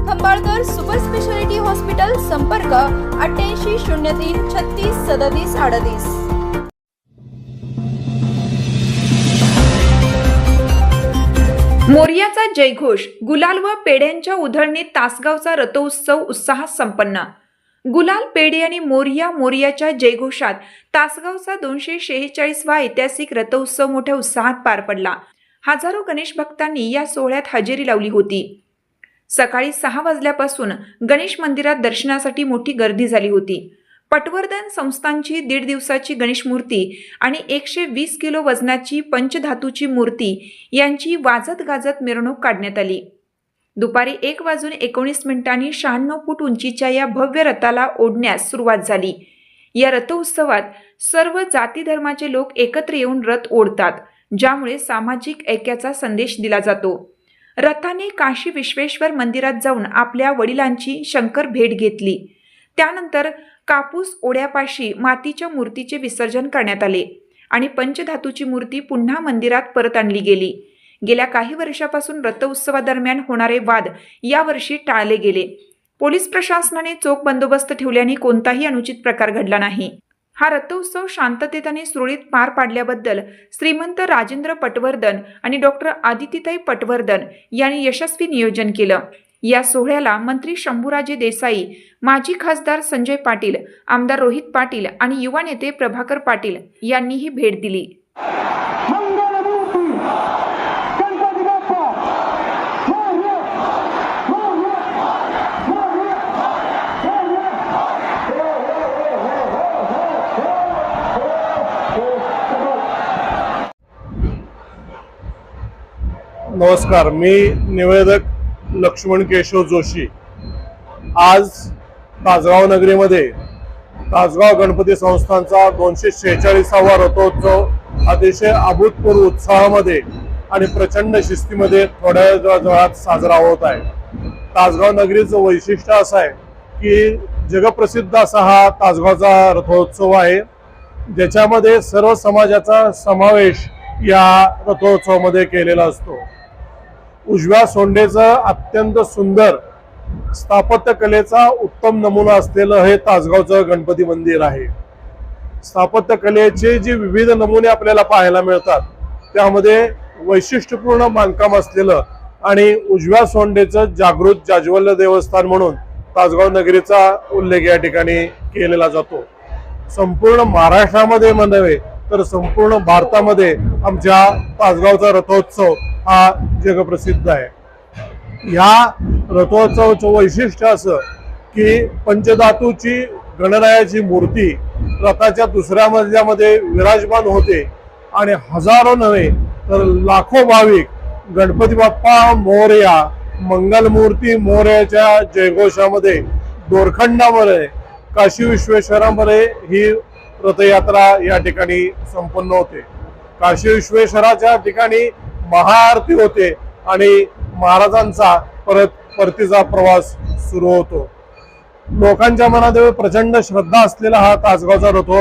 Khambalkar super speciality hospital संपर्क अठ्ठ्याऐंशी शून्य तीन छत्तीस सदतीस अडतीस. मोर्याचा जयघोष गुलाल व पेढ्यांच्या उधळणीत तासगावचा रथोत्सव उत्साहात संपन्न. गुलाल पेढे आणि मोरिया मोरियाच्या जयघोषात तासगावचा दोनशे शेहेचाळीसवा ऐतिहासिक रथोत्सव मोठ्या उत्साहात पार पडला. हजारो गणेश भक्तांनी या सोहळ्यात हजेरी लावली होती. सकाळी सहा वाजल्यापासून गणेश मंदिरात दर्शनासाठी मोठी गर्दी झाली होती. पटवर्धन संस्थांची दीड दिवसाची गणेश मूर्ती आणि एकशे वीस किलो वजनाची पंचधातूची मूर्ती यांची वाजत गाजत मिरवणूक काढण्यात आली. दुपारी एक वाजून एकोणीस मिनिटांनी शहाण्णव फूट उंचीच्या या भव्य रथाला ओढण्यास सुरुवात झाली. या रथोत्सवात सर्व जाती धर्माचे लोक एकत्र येऊन रथ ओढतात ज्यामुळे सामाजिक ऐक्याचा संदेश दिला जातो. रथाने काशी विश्वेश्वर मंदिरात जाऊन आपल्या वडिलांची शंकर भेट घेतली. त्यानंतर कापूस ओढ्यापाशी मातीच्या मूर्तीचे विसर्जन करण्यात आले आणि पंचधातूची मूर्ती पुन्हा मंदिरात परत आणली गेली. गेल्या काही वर्षापासून रथोत्सवादरम्यान होणारे वाद यावर्षी टाळले गेले. पोलीस प्रशासनाने चोख बंदोबस्त ठेवल्याने कोणताही अनुचित प्रकार घडला नाही. हा रथोत्सव शांततेत आणि सुरळीत पार पाडल्याबद्दल श्रीमंत राजेंद्र पटवर्धन आणि डॉक्टर आदितीताई पटवर्धन यांनी यशस्वी नियोजन केलं. या सोहळ्याला मंत्री शंभूराजे देसाई माजी खासदार संजय पाटील आमदार रोहित पाटील आणि युवा नेते प्रभाकर पाटील यांनीही भेट दिली मंगलमूर्ती गणपती बाप्पा मोरया मोरया मोरया नमस्कार मी निवेदक लक्ष्मण केशव जोशी. आज ताजगाव नगरीमध्ये ताजगाव गणपती संस्थांचा दोनशे शेहेचाळीसावा रथोत्सव अतिशय अभूतपूर्व उत्साहामध्ये आणि प्रचंड शिस्तीमध्ये थोड्या वेळात साजरा होत आहे. ताजगाव नगरीचं वैशिष्ट्य असं आहे की जगप्रसिद्ध असा हा ताजगावचा रथोत्सव आहे. ज्याच्यामध्ये सर्व समाजाचा समावेश या रथोत्सवामध्ये केलेला असतो. उजव्या सोंडेचं अत्यंत सुंदर स्थापत्यकलेचा उत्तम नमुना असलेलं हे तासगावचं गणपती मंदिर आहे. स्थापत्यकलेचे जे विविध नमुने आपल्याला पाहायला मिळतात त्यामध्ये वैशिष्ट्यपूर्ण बांधकाम असलेलं आणि उजव्या सोंडेचं जागृत जाज्वल्य देवस्थान म्हणून तासगाव नगरीचा उल्लेख या ठिकाणी केलेला जातो. संपूर्ण महाराष्ट्रामध्ये नव्हे तर संपूर्ण भारतामध्ये आमच्या तासगावचा रथोत्सव हा जगप्रसिद्ध आहे. ह्या रथोत्सवाचं वैशिष्ट्य असं की पंचधातूची गणरायाची मूर्ती रथाच्या दुसऱ्या मजल्यामध्ये विराजमान होते आणि हजारो नव्हे तर लाखो भाविक गणपती बाप्पा मोरया मंगलमूर्ती मोर्याच्या जयघोषामध्ये दोरखंडामध्ये काशी विश्वेश्वरामध्ये ही रथयात्रा या ठिकाणी संपन्न होते. काशी विश्वेश्वराच्या ठिकाणी महाआरती होते आणि महाराजांचा परत परतीचा प्रवास सुरू होतो. लोकांच्या मनात प्रचंड श्रद्धा असलेला हा तासगावचा रथो